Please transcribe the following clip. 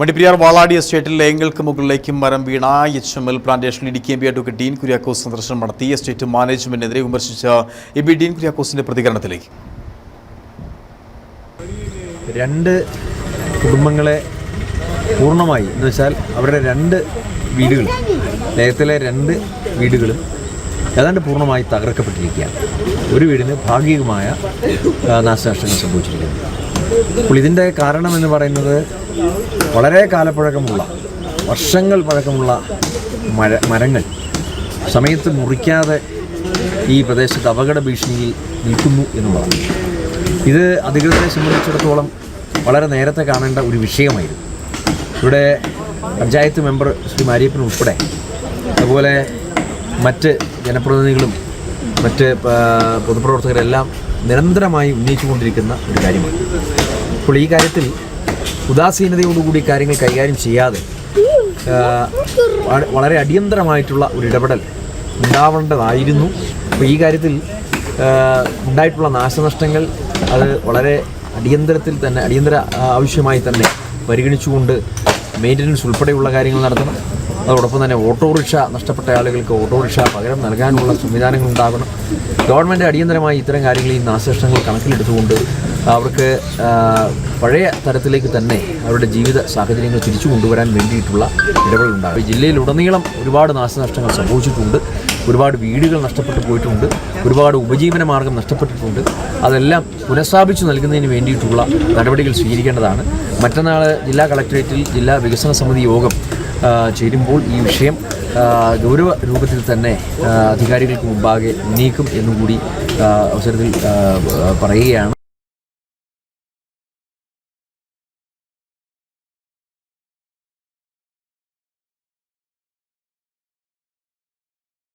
വണ്ടിപ്പെരിയാർ വാളാടി എസ്റ്റേറ്റിൽ ലേങ്ങൾക്ക് മുകളിലേക്കും മരം വീണ H M L പ്ലാന്റേഷനിൽ Idukki M P advocate Dean Kuriakose സന്ദർശനം നടത്തി എസ്റ്റേറ്റ് മാനേജ്മെന്റിനെതിരെ വിമർശിച്ച എ ബി ഡീൻ കുര്യാക്കോസിന്റെ പ്രതികരണത്തിലേക്ക്. രണ്ട് കുടുംബങ്ങളെ പൂർണമായി എന്ന് വെച്ചാൽ അവരുടെ രണ്ട് വീടുകൾ ലയത്തിലെ രണ്ട് വീടുകൾ ഏതാണ്ട് പൂർണമായി തകർക്കപ്പെട്ടിരിക്കുകയാണ്. ഒരു വീടിന് ഭാഗികമായ നാശനഷ്ടങ്ങൾ സംഭവിച്ചിരിക്കുന്നു. അപ്പോൾ ഇതിന്റെ കാരണം എന്ന് പറയുന്നത് വളരെ കാലപ്പഴക്കമുള്ള വർഷങ്ങൾ പഴക്കമുള്ള മര മരങ്ങൾ. സമയത്ത് മുറിക്കാതെ ഈ പ്രദേശത്ത് അപകട ഭീഷണിയിൽ നിൽക്കുന്നു എന്നുള്ളതാണ്. ഇത് അധികൃതരെ സംബന്ധിച്ചിടത്തോളം വളരെ നേരത്തെ കാണേണ്ട ഒരു വിഷയമായിരുന്നു. ഇവിടെ പഞ്ചായത്ത് മെമ്പർ ശ്രീ മാരിയപ്പൻ ഉൾപ്പെടെ അതുപോലെ മറ്റ് ജനപ്രതിനിധികളും മറ്റ് പൊതുപ്രവർത്തകരെല്ലാം നിരന്തരമായി ഉന്നയിച്ചുകൊണ്ടിരിക്കുന്ന ഒരു കാര്യമാണ്. അപ്പോൾ ഈ കാര്യത്തിൽ ഉദാസീനതയോടുകൂടി കാര്യങ്ങൾ കൈകാര്യം ചെയ്യാതെ വളരെ അടിയന്തരമായിട്ടുള്ള ഒരു ഇടപെടൽ ഉണ്ടാവേണ്ടതായിരുന്നു. അപ്പോൾ ഈ കാര്യത്തിൽ ഉണ്ടായിട്ടുള്ള നാശനഷ്ടങ്ങൾ അത് വളരെ അടിയന്തരത്തിൽ തന്നെ അടിയന്തര ആവശ്യമായി തന്നെ പരിഗണിച്ചുകൊണ്ട് മെയിന്റനൻസ് ഉൾപ്പെടെയുള്ള കാര്യങ്ങൾ നടത്തണം. അതോടൊപ്പം തന്നെ ഓട്ടോറിക്ഷ നഷ്ടപ്പെട്ട ആളുകൾക്ക് ഓട്ടോറിക്ഷ പകരം നൽകാനുള്ള സംവിധാനങ്ങൾ ഉണ്ടാകണം. ഗവൺമെന്റ് അടിയന്തരമായി ഇത്തരം കാര്യങ്ങളിൽ നാശനഷ്ടങ്ങൾ കണക്കിലെടുത്തുകൊണ്ട് അവർക്ക് പഴയ തരത്തിലേക്ക് തന്നെ അവരുടെ ജീവിത സാഹചര്യങ്ങൾ തിരിച്ചു കൊണ്ടുവരാൻ വേണ്ടിയിട്ടുള്ള ഇടപെടലുണ്ടാകും. ജില്ലയിലുടനീളം ഒരുപാട് നാശനഷ്ടങ്ങൾ സംഭവിച്ചിട്ടുണ്ട്. ഒരുപാട് വീടുകൾ നഷ്ടപ്പെട്ടു പോയിട്ടുണ്ട്. ഒരുപാട് ഉപജീവന മാർഗം നഷ്ടപ്പെട്ടിട്ടുണ്ട്. അതെല്ലാം പുനഃസ്ഥാപിച്ചു നൽകുന്നതിന് വേണ്ടിയിട്ടുള്ള നടപടികൾ സ്വീകരിക്കേണ്ടതാണ്. മറ്റന്നാൾ ജില്ലാ കളക്ടറേറ്റിൽ ജില്ലാ വികസന സമിതി യോഗം ചേരുമ്പോൾ ഈ വിഷയം ഗൗരവ രൂപത്തിൽ തന്നെ അധികാരികൾക്ക് മുമ്പാകെ ഉന്നയിക്കും എന്നുകൂടി കൂടി അവസരത്തിൽ പറയുകയാണ്.